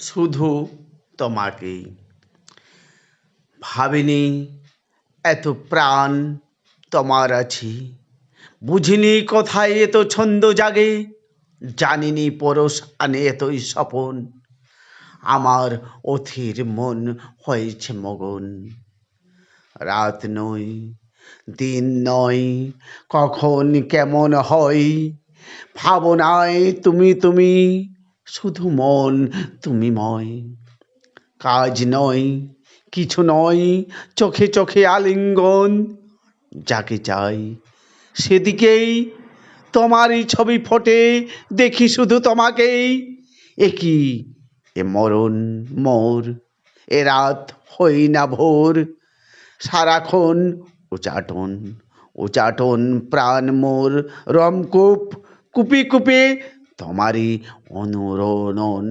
শুধু তোমাকেই। ভাবিনি, এত প্রাণ তোমার আছি। বুঝিনি কোথায় এত ছন্দ জাগে, জানিনি পরশ আনে এতই স্বপন। আমার অথির মন হয়েছে মগন। রাত নয়, দিন নয়, কখন কেমন হয়, ভাবনায় তুমি তুমি শুধু মন, তুমি ময়। কাজ নয়, কিছু নয়, চোখে চোখে আলিঙ্গন, যাকে চাই সেদিকেই। তোমারই ছবি ফোটে, দেখি শুধু তোমাকেই। এ কি? এ মরণ, মোর, এ রাত হই না ভোর। সারাক্ষণ উচাটন উচাটন প্রাণ মোর। রমকূপ কুপি কুপি তোমারই অনুরণন।